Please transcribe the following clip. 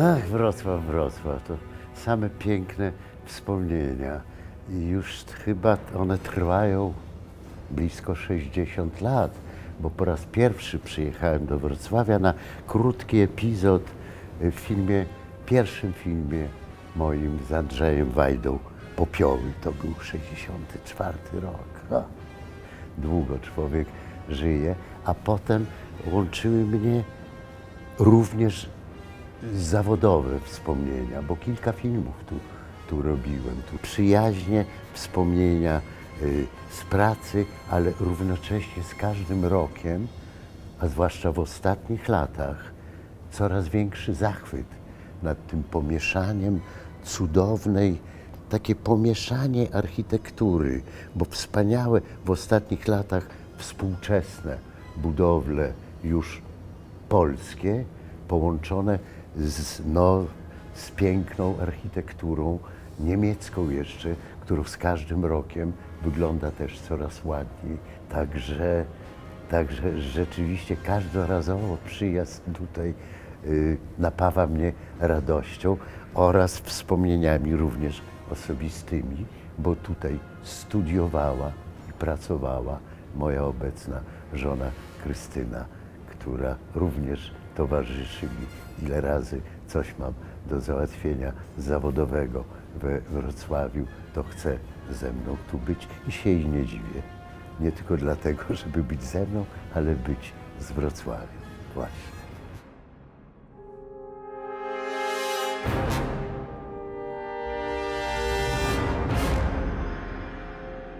Ach, Wrocław, Wrocław, to same piękne wspomnienia. I już chyba one trwają blisko 60 lat, bo po raz pierwszy przyjechałem do Wrocławia na krótki epizod w filmie, pierwszym filmie moim z Andrzejem Wajdą Popioły. To był 64 rok. Ha. Długo człowiek żyje, a potem łączyły mnie również zawodowe wspomnienia, bo kilka filmów tu, tu robiłem. Tu przyjaźnie, wspomnienia y, z pracy, ale równocześnie z każdym rokiem, a zwłaszcza w ostatnich latach, coraz większy zachwyt nad tym pomieszaniem cudownej, takie pomieszanie architektury, bo wspaniałe w ostatnich latach współczesne budowle już polskie, połączone z, no, z piękną architekturą niemiecką jeszcze, którą z każdym rokiem wygląda też coraz ładniej. Także, także rzeczywiście każdorazowo przyjazd tutaj y, napawa mnie radością oraz wspomnieniami również osobistymi, bo tutaj studiowała i pracowała moja obecna żona Krystyna, która również towarzyszy mi. Ile razy coś mam do załatwienia zawodowego we Wrocławiu, to chce ze mną tu być i się jej nie dziwię. Nie tylko dlatego, żeby być ze mną, ale być z Wrocławiem. Właśnie.